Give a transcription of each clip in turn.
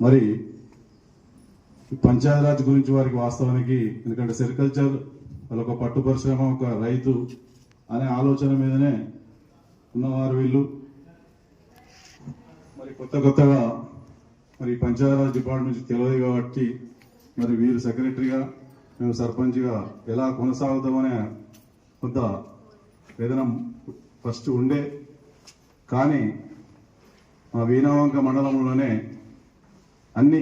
మరి ఈ పంచాయతీరాజ్ గురించి వారికి వాస్తవానికి ఎందుకంటే సెరికల్చర్ వాళ్ళ ఒక పట్టు పరిశ్రమ ఒక రైతు అనే ఆలోచన మీదనే ఉన్నవారు వీళ్ళు. మరి కొత్త కొత్తగా మరి పంచాయతీరాజ్ డిపార్ట్మెంట్ నుంచి తెలియదు కాబట్టి మరి వీరు సెక్రటరీగా మేము సర్పంచ్గా ఎలా కొనసాగుతామనే కొంత వేదన ఫస్ట్ ఉండే. కానీ మా వీణవంక మండలంలోనే అన్ని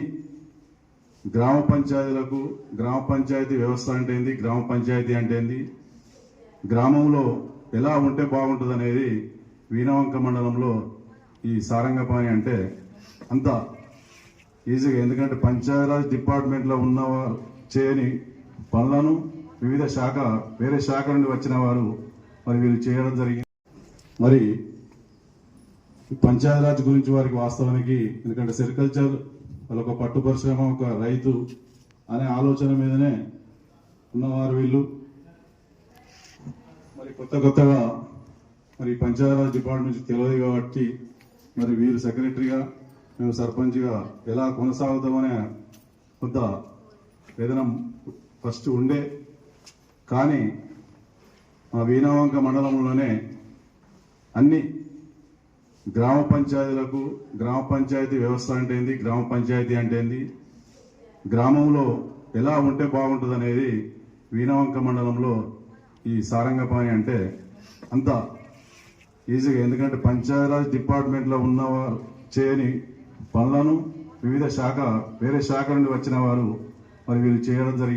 గ్రామ పంచాయతీలకు గ్రామ పంచాయతీ వ్యవస్థ అంటే ఏంది? గ్రామ పంచాయతీ అంటే ఏంది? గ్రామంలో ఎలా ఉంటే బాగుంటుంది అనేది వీణవంక మండలంలో ఈ సారంగపాణి అంటే అంత ఈజీగా. ఎందుకంటే పంచాయతీరాజ్ డిపార్ట్మెంట్లో ఉన్నవారు చేయని పనులను వివిధ శాఖ వేరే శాఖ నుండి వచ్చిన వారు మరి వీళ్ళు చేయడం జరిగింది. మరి ఈ పంచాయతీరాజ్ గురించి వారికి వాస్తవానికి ఎందుకంటే సెరికల్చర్ వాళ్ళ ఒక పట్టు పరిశ్రమ ఒక రైతు అనే ఆలోచన మీదనే ఉన్నవారు వీళ్ళు. మరి కొత్త కొత్తగా మరి పంచాయతీ డిపార్ట్మెంట్ నుంచి తెలియదు కాబట్టి మరి వీరు సెక్రటరీగా మేము సర్పంచ్గా ఎలా కొనసాగుతామనే కొంత వేదన ఫస్ట్ ఉండే. కానీ మా వీణవంక మండలంలోనే అన్ని గ్రామ పంచాయతీలకు గ్రామ పంచాయతీ వ్యవస్థ అంటే ఏంది? గ్రామ పంచాయతీ అంటే ఏంది? గ్రామంలో ఎలా ఉంటే బాగుంటుంది అనేది వీణవంక మండలంలో ఈ సారంగపాణి అంటే అంత ఈజీగా. ఎందుకంటే పంచాయతీరాజ్ డిపార్ట్మెంట్లో ఉన్నవారు చేయని పనులను వివిధ శాఖ వేరే శాఖ నుండి వచ్చిన వారు మరి వీళ్ళు చేయడం జరిగింది